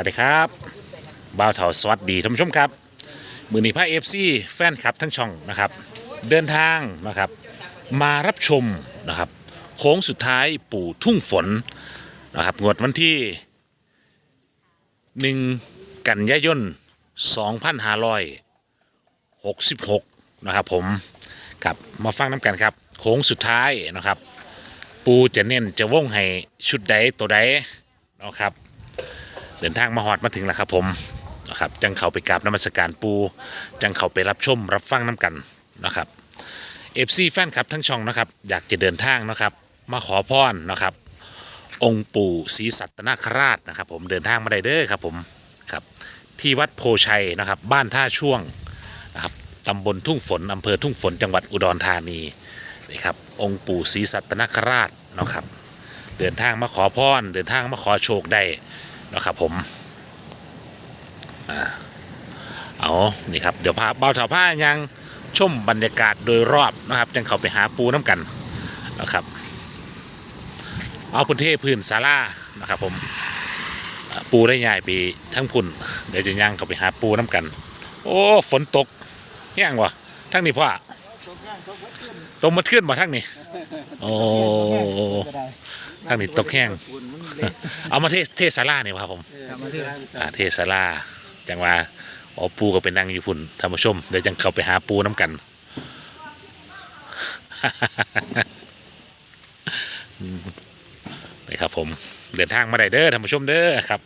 วัสดีครับบ่าวเถาสวัสดีท่านผู้ชมครับมือนี้พระเอฟซีแฟนคลับทั้งช่องนะครับ เดินทางนะครับมารับชมนะครับโค้งสุดท้ายปู่ทุ่งฝนนะครับงวดวันที่หนึ่งกันยายน 2566 นะครับผมครับมาฟังน้ำกันครับโค้งสุดท้ายนะครับ ปูจะเน้นจะว่องให้ชุดใดตัวใดนะครับ เดินทางมาหอดมาถึงแล้วครับผมนะครับจังเขาไปกราบน้ำมัสการปู จังเขาไปรับชมรับฟังน้ำกันนะครับเอฟซีแฟนคลับทั้งช่องนะครับอยากจะเดินทางนะครับ มาขอพรนะครับ องค์ปู่ศรีสัตนคราชนะครับ ผมเดินทางมาได้เด้อครับผมครับที่วัดโพชัยนะครับ บ้านท่าช่วงนะครับตำบลทุ่งฝนอำเภอทุ่งฝนจังหวัดอุดรธานีนี่ครับองค์ปู่ศรีสัตนคราชนะครับ เดินทางมาขอพรเดินทางมาขอโชคได้ นะครับผมอ่าเอานี่ครับเดี๋ยวพาเบาเถาผ้ายังชมบรรยากาศโดยรอบนะครับยังเข้าไปหาปูน้ำกันนะครับ เอาพื้นที่พื้นศาลานะครับผมอ่าปูได้ใหญ่ไปทั้งพุ่น เดี๋ยวจะย่างเข้าไปหาปูน้ำกัน โอ้ฝนตกแห้งวะทั้งนี้พ่อตรงมาเทื่อนมาทั้งนี้โอ้ ทั้งนี้ตกแห้ง เอามาเทเทศาลาเนี่ยครับผมอ่าเทศลาจังว่าอ๋อปูก็เป็นนั่งอยู่พุ่นท่านผู้ชมเดี๋ยวจังเข้าไปหาปูน้ำกันนี่ครับ ผมเดินทางมาได้เด้อท่านผู้ชมเด้อครับ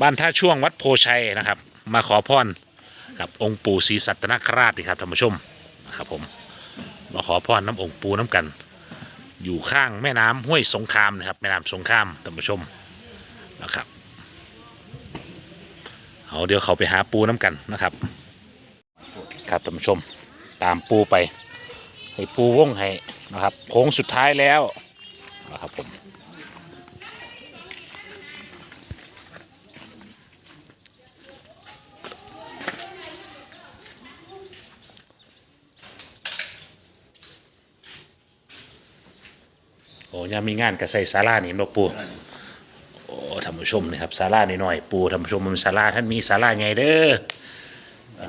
บ้านท่าช่วงวัดโพชัยนะครับ มาขอพรกับองค์ปู่ศรีสัตนคราชนี่ครับท่านผู้ชมนะครับผมมาขอพรน้ำองค์ปูน้ำกัน อยู่ข้างแม่น้ำห้วยสงครามนะครับ แม่น้ำสงครามท่านผู้ชมนะครับเอาเดี๋ยวเขาไปหาปูน้ำกันนะครับ ครับท่านผู้ชมตามปูไปให้ปูว่องให้นะครับโค้งสุดท้ายแล้วนะครับผม ยังมีงานกับใส่ซาร่านี่นกปูโอ้ท่านผู้ชมนะครับศาลาหน่อยๆปูท่านผู้ชมมันศาลาท่านมีศาลาไงเด้อ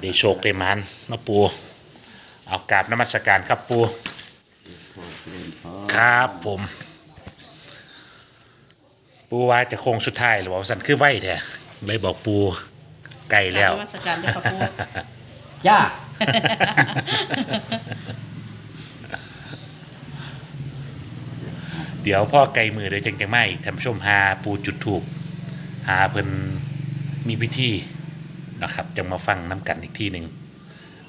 ได้โชคได้มันมาปูเอากราบนมัสการครับปูครับผม ปูว่าจะโค้งสุดท้ายหรือว่าสันคือไหวแท้เลยบอกปูไกลแล้วกราบนมัสการเจ้าค่ะปู ย่า ดี๋ยวพ่อไกลมือเดี๋ยวจังจังไม่ท่านผู้ชมหาปูจุดถูกหาเพิ่นมีพิธีนะครับจะมาฟังน้ำกันอีกทีหนึ่ง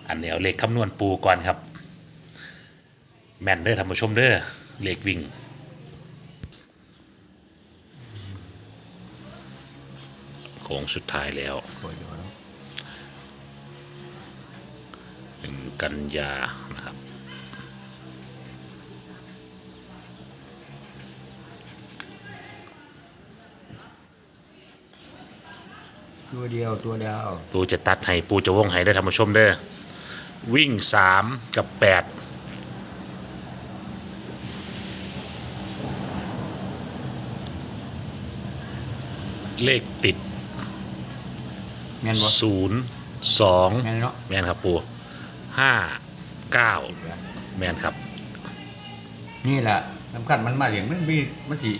อันเดี๋ยวเลขคำนวณปูก่อนครับ แม่นเด้อท่านผู้ชมเด้อเลขวิ่งโค้งสุดท้ายแล้วหนึ่งกันยานะครับ ตัวเดียวตัวเดียวปูจะตัดให้ปูจะวงให้ได้อท่านผู้ชมเด้อวิ่งสามกับแปดเลขติดแม่นบ่ศูนย์สองแม่นเนาะแมนครับปูห้าเก้าแมนครับนี่แหละสำคัญมันมาอย่างมันมีมันสิ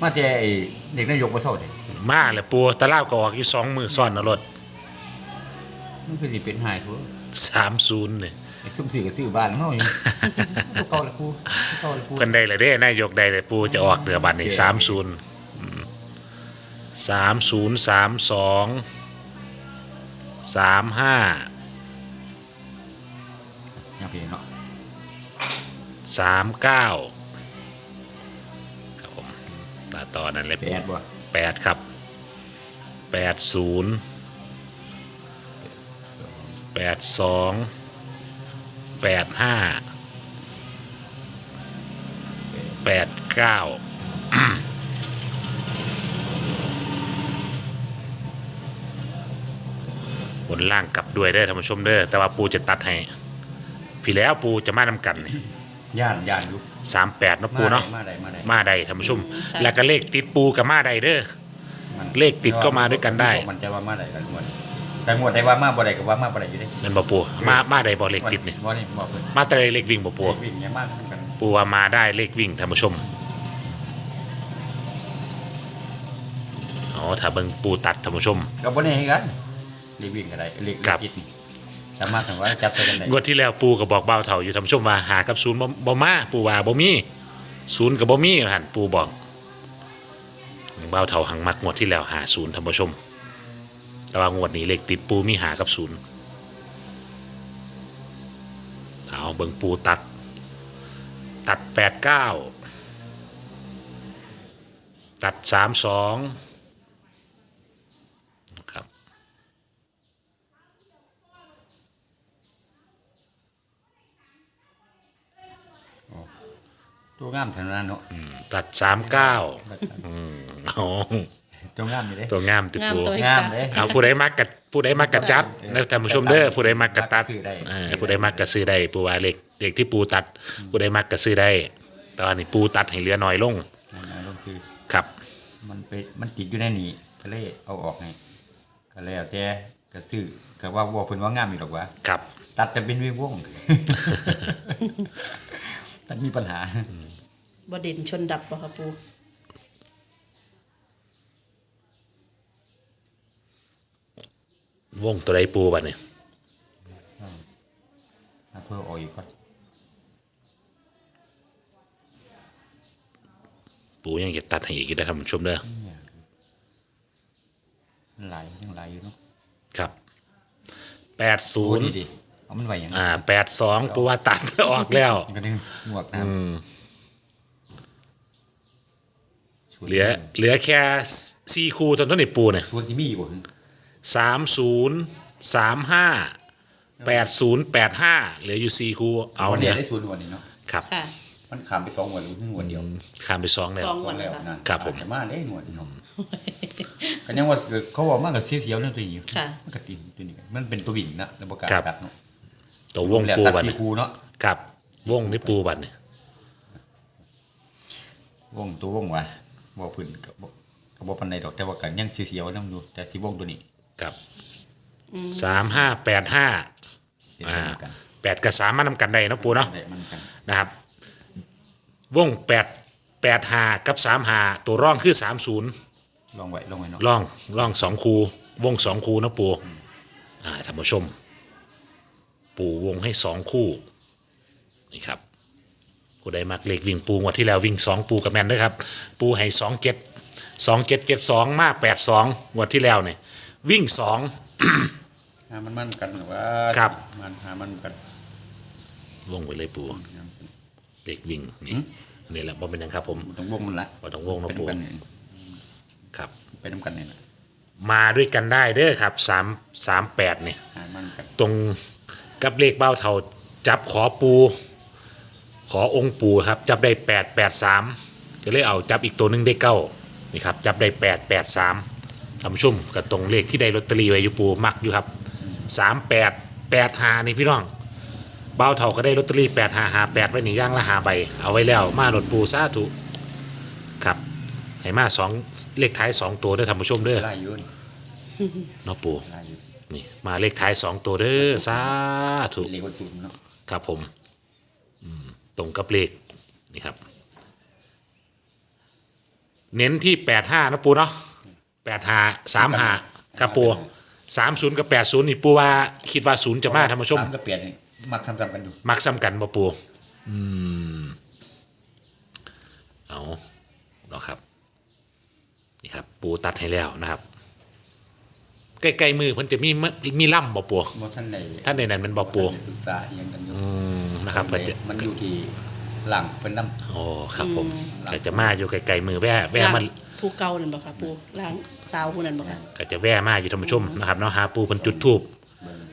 มาแต่ไอ้เด็กนายกบ่เซาเด้มาเลยปูตะลาบก็ออกอยู่สองมือซ้อนนะรถมันคือสิเป็นหายทั่วสามศูนย์เนี่ยไอ้ซุ่มซื้อก็ซื้อบ้านเฮาอยู่ตัวเก่าละกูตัวเก่าละกู เพิ่นได้เลยเด้นายกได้เลยปูจะออกเดือบัตรนี่สามศูนย์สามศูนย์สามสองสามห้าอย่างพี่เนาะสามเก้าครับผม ตาต่อนั่นเลยแปปูดบ่แปดครับแปดศูนย์แปดสองแปดห้าแปดเก้าบนล่างกลับด้วยเด้อท่านผู้ชมเด้อแต่ว่าปูจะตัดให้ พี่แล้วปูจะมานำกัน ย่านย่านอยู่สามแปดเนาะปูเนาะมาได้มาได้มาได้ท่านผู้ชม แล้วก็เลขติดปูกับมาได้เด้อมมันเลขติดก็มาด้วยกันได้ มันจะว่ามาได้กันงวดแต่งวดได้ว่ามาบ่ได้ก็ว่ามาบ่ได้อยู่เด้นั่นบ่ปูมามาได้บ่เลขติดนี่บ่นี่บ่เพิ่นมาแต่เลขวิ่งบ่ปูเลขวิ่งเนี่ยมากขึ้นกันปูว่ามาได้เลขวิ่งท่านผู้ชมอ๋อถ้าเบิ่งปูตัดท่านผู้ชมก็บ่ได้ให้กันเลขวิ่งก็ได้เลขครับเลขติดนี่ สามารถถึงว่าจับใส่กันได้งวดที่แล้วปูก็บอกเบาเท่าอยู่ท่านผู้ชมว่าหากับศูนย์บ่บ่มาปูว่าบ่มีศูนย์กับบ่มีหันปูบอกเบาเท่าหังมักงวดที่แล้วหาศูนย์ท่านผู้ชม แต่ว่างวดนี้เลขติดปูมีหากับศูนย์เอาเบิ่งปูตัด ตัดแปดเก้าตัดสามสองครับ ตัวงามเท่านั้นเนาะตัดสามเก้าเอาตัวงามอยู่เด้ตัวงามติดงามปูตัว งามเด้เอาผู้ใดมักกัดผู้ใดมักกัดจัดเออนะท่านผู้ชมเด้อผู้ใดมักกัดตัดซื้อได้ เออผู้ใดมักกัดซื้อได้ปูว่าเล็กเล็กที่ปูตัด ผู้ใดมักกัดซื้อได้แต่ว่านี่ปูตัดให้เหลือน้อยลงนั่นนะก็คือ ครับ มันไปมันติดอยู่ในนี้ก็เลยเอาออกให้ก็แล้วแต่ก็ซื้อก็ว่าบ่เพิ่นว่างามอีกดอกว่าครับ ตัดแต่เป็นวิวง ตัดมีปัญหาบเด่นชนดับป่ะครับปูวงตัวใดปูบัดนี่เอาเพื่อออกอีกก่อนปูยังจะตัดให้อีกได้อท่านผู้ชมเด้อมันหลายยังหลายอยู่เนาะครับแปดศูโอ้นย์ดีๆ เอามันไว้อย่างอ่าแปดสองปูว่าตัดออกแล้วมันก็ได้หมวกน้อืมำเหลือเหลือแค่สี่คูตอนต้นนี่ปูเนี่ยส่วนที่มีอยู่บ่หึสามศูนย์สามห้าแปดศูนย์แปดห้าเหลืออยู่สี่คูเอาวันเนี่นี้ยได้ส่วนหัวนี่เนาะครับค่ะ มันขามไปสองหัวหรือหนึ่งหัวเดียวข้ามไปสองแล้ว สองหัวแล้วนะครับผมอาจจะมาเล่หัวนี่เนาะก็ยังว่าเขาบอกมากกับเสียวๆเรื่องตัวนี้ค่ะ มันก็ติดตัวนี้มันเป็นตัววิ่งนะในประกาศครับตัดเนาะ ตัววงแล้วปูตัดบัดสีนี่คูเนาะครับวงนี่ปูบัดนี่วงตัววงวะบ่พื้นกับบ่กับบ่ปานใดดอกแต่ว่ากันยังเสียวๆนำอยู่แต่สิวงตัวนี้ครับสามห้าแปดห้าเสียอ่าเหมือนกันแปดกับสามมานำกันได้เนาะปูเนาะได้มันกันนะครับ วงแปดแปดหากับสามหาตัวร่องคือสามศูนย์ลองไว้ลองไว้เนาะร่องร่องสองคูวงสองคูนะปูอ่าท่านผู้ชม ปูวงให้สองคู่นี่ครับผู้ใดมักเลขวิ่งปูงวดที่แล้ววิ่งสองปูกับแมนด้วยครับ ปูให้สองเจ็ดสองเจ็ดเจ็ดสองมาแปดสองงวดที่แล้วเนี่ยวิ่งสอง หามันมันกันหรือว่าครับ มันหามันกัน วงไปเลยปูเลขวิ่งนี่นี่แหละบ่เป็นหยังครับผมมันต้องวงมันละบ่ต้องวงเนาะเป็นปู่กันนี่ครับ เป็นน้ำกันนี่แหละมาด้วยกันได้เด้อครับสามสามแปดเนี่ยหามันกันตรง กับเลขเบ้าเท่าจับขอปู ขอองค์ปูครับ จับได้แปดแปดสามก็เลยเอาจับอีกตัวหนึ่งได้เก้านี่ครับจับได้แปดแปดสามท่านผู้ชมกับตรงเลขที่ได้ลอตเตอรี่ไว้อยู่ปูมักอยู่ครับสามแปดแปดหานี่พี่น้องเบ้าเท่าก็ได้ลอตเตอรี่แปดหาหาแปดไว้นี่ย่างละหาใบเอาไว้แล้วมาหลดปูซาถุครับให้มาสองเลขท้ายสองตัวเด้อท่านผู้ชมเด้อไล่อยืนเนาะปูไล่อยืน นี่มาเลขท้ายสองตัวเด้อสาธุเป็นเลขวันศุกร์เนาะครับผมอืมตรงกับเลขนี่ครับ เน้นที่แปดห้านะปูเนาะแปดห้าสามห้าครับปูสามศูนย์กับแปดศูนย์นี่ปูว่าคิดว่าศูนย์จะมาท่านผู้ชม สามก็เปลี่ยนนี่มักซ้ำๆกันอยู่มักซ้ำกันบ่ปูอืม เอาเนาะครับ นี่ครับ ปูตัดให้แล้วนะครับ ใกล้ๆมือเพิ่นจะมีมะมีล่ำบ่ปูบ่ท่านในท่านในนั้นเป็นบ่ปูศึกษาอิหยังกันอยู่อืมนะครับมัเพิ่นจะมันอยู่ที่หลังเป็นน้โอ้ครับผมก็จะมาอยู่ไกลๆมือแว่แว่ล้างมันผู้เก่านั่นบ่ค่ะปูล้างสาวผู้นั้นบ่ค่ะก็จะแว่มาอยู่ท่านผู้ชมนะครับเนาะหาปูเพิ่นจุดทูบ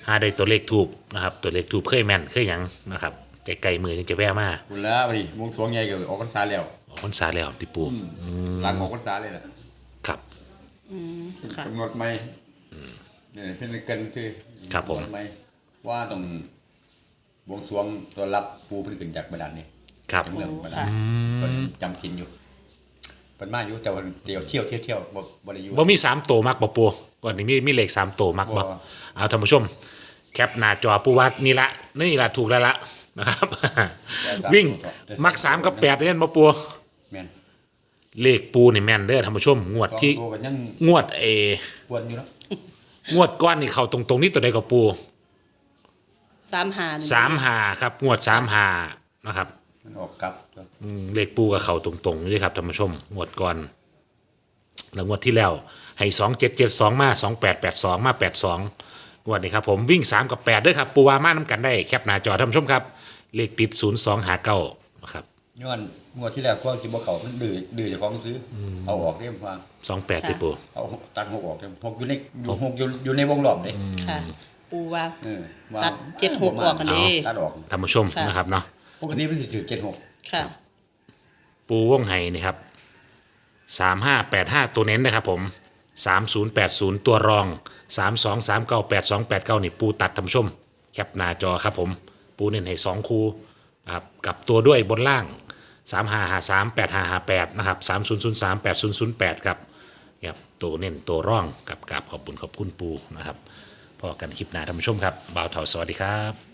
หาได้ตัวเลขทูบนะครับ ตัวเลขทูบเคยแม่นเคยหยังนะครับไกลๆมือยังจะแว่มาำคุณแล้วดิวงสรวงใหญ่ก็ออกพรรษาแล้วออกพรรษาแล้วติปูหลังออกพรรษาเลยล่ะครับ อืมค่ะกำหนดไหม เนี่ยเพิ่นกันคือครับผมกำหนดไหว่าต้องบวงสรวงตัวรับปูเพิ่นขึ้นจากบาดาลนี่ครับ จากเมืองบาดาลค่ะเพิ่นจำศีลอยู่เพิ่นมาอยู่แต่ว่าเดี๋ยวเที่ยวเที่ยวเที่ยวบ่บ่ได้อยู่ว่ามีสามตัวมักบ่ปูก่อนนี้มีมีเลขสามตัวมักบ่บ่ เอาท่านผู้ชม แคปหน้าจอปูวัดนี่ละนี่ละถูกแล้วละนะครับ วิ่งมักสามกับแปดเล่นบ่ปูแม่นเลขปูนี่แม่นเด้อท่านผู้ชม งวดสองที่ตัวก็ยังงวดเอ ปวดอยู่เนาะ งวดก้อนนี่เข้าตรงๆนี่ตัวใดกับปูสามหานี่สามหาครับ งวดสามหานะครับมันออกกลับตัวอืมเลขปูกับเขาตรงๆนี่ครับท่านผู้ชมงวดก่อนแล้วงวดที่แล้วให้สองเจ็ดเจ็ดสองมาสองแปดแปดสองมาแปดสองงวดนี้ครับผมวิ่งสามกับแปดด้วยครับปูวามาน้ำกันได้แคปหน้าจอท่านผู้ชมครับ เลขติดศูนย์สองหาเก้านะครับ ย้อนงวดที่แล้วกว่าสิบ่เข้ามันดื้อดื้อเจ้าของซื้ออเอาออกเรียมฟังสองแปดติปูเอาตัดหกออกเด้หกอยู่ในอยู่หกอยู่อยู่ในวงรอบเด้ค่ะ ปูว่า เออว่าตัดเจ็ดหกออกกันเด้ตัดออกท่านผู้ชมค่ะ นะครับเนาะปกติมันสิถือเจ็ดหกค่ะ ปูว่องไห้นี่ครับสามห้าแปดห้าตัวเน้นนะครับผมสามศูนย์แปดศูนย์ตัวรองสามสองสามเก้าแปดสองแปดเก้านี่ปูตัดท่านผู้ชม แคปหน้าจอครับผม ปูเน้นให้สองคูนะครับกลับตัวด้วยบนล่าง สามห้าห้าสามแปดห้าห้าแปดนะครับสามศูนย์ศูนย์สามแปดศูนย์ศูนย์แปดครับครับตัวเน้นตัวร่องกับกับขอบคุณขอบคุณปูนะครับพอกันคลิปหน้าท่านผู้ชมครับบ่าวเถาสวัสดีครับ